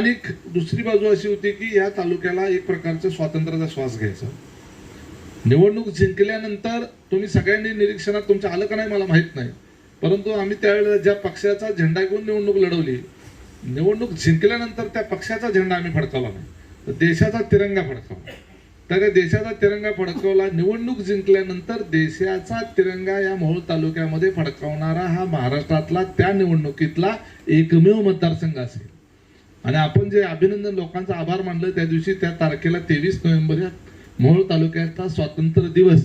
आणि दुसरी बाजू अशी होती की या तालुक्याला एक प्रकारचा स्वातंत्र्याचा श्वास घ्यायचा. निवडणूक जिंकल्यानंतर तुम्ही सगळ्यांनी निरीक्षणात तुमच्या आलं का नाही मला माहीत नाही. परंतु आम्ही त्यावेळेला ज्या पक्षाचा झेंडा घेऊन निवडणूक लढवली निवडणूक जिंकल्यानंतर त्या पक्षाचा झेंडा आम्ही फडकावला नाही. तर देशाचा तिरंगा फडकावला. तर त्या देशाचा तिरंगा फडकवला निवडणूक जिंकल्यानंतर देशाचा तिरंगा या मोहोळ तालुक्यामध्ये फडकावणारा हा महाराष्ट्रातला त्या निवडणुकीतला एकमेव मतदारसंघ असेल. आणि आपण जे अभिनंदन लोकांचा आभार मानलं त्या दिवशी त्या तारखेला तेवीस नोव्हेंबर या मोहोळ तालुक्याचा स्वातंत्र्य दिवस.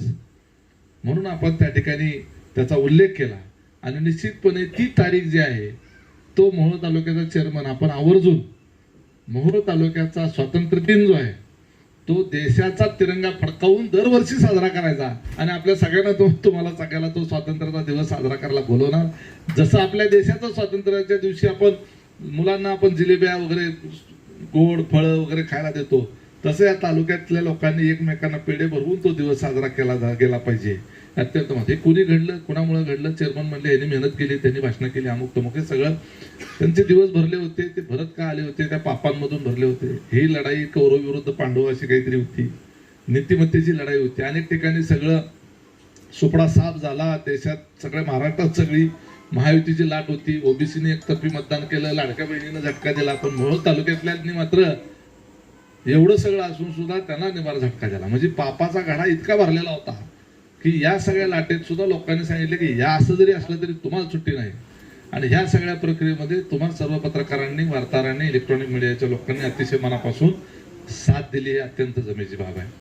म्हणून आपण त्या ठिकाणी त्याचा उल्लेख केला. आणि निश्चितपणे ती तारीख जी आहे तो मोहोळ तालुक्याचा चेअरमन आपण आवर्जून मोहोळ तालुक्याचा स्वातंत्र्य दिन जो आहे तो देशाचा तिरंगा फडकावून दरवर्षी साजरा करायचा. आणि आपल्या सगळ्यांना तो तुम्हाला सगळ्याला तो स्वातंत्र्याचा दिवस साजरा करायला बोलवणार. जसं आपल्या देशाचा स्वातंत्र्याच्या दिवशी आपण मुलांना आपण जिलेब्या वगैरे गोड फळं वगैरे खायला देतो. तसं या तालुक्यातल्या लोकांनी एकमेकांना पेढे भरवून तो दिवस साजरा केला जा- गेला पाहिजे. अत्यंत हे कुणी घडलं कुणामुळे घडलं चेअरमन म्हणले यांनी मेहनत केली त्यांनी भाषणं केली अमुक तमुक हे सगळं. त्यांचे दिवस भरले होते ते भरत का आले होते त्या पापांमधून भरले होते. ही लढाई कौरव विरुद्ध पांडव अशी काहीतरी होती. नीतिमत्तेची लढाई होती. अनेक ठिकाणी सगळं सुपडा साफ झाला देशात सगळ्या महाराष्ट्रात सगळी महायुतीची लाट होती. ओबीसीने एकतर्फी मतदान केलं. लाडक्या बहिणीनं झटका दिला. पण मोहोळ तालुक्यातल्यांनी मात्र एवढं सगळं असून सुद्धा त्यांना निवार झटका दिला. म्हणजे पापाचा घडा इतका भरलेला होता की या सगळ्या लाटेत सुद्धा लोकांनी सांगितलं की या असं जरी असलं तरी तुम्हाला सुट्टी नाही. आणि ह्या सगळ्या प्रक्रियेमध्ये तुम्हाला सर्व पत्रकारांनी वार्ताहरांनी इलेक्ट्रॉनिक मीडियाच्या लोकांनी अतिशय मनापासून साथ दिली. ही अत्यंत जमेची बाब आहे.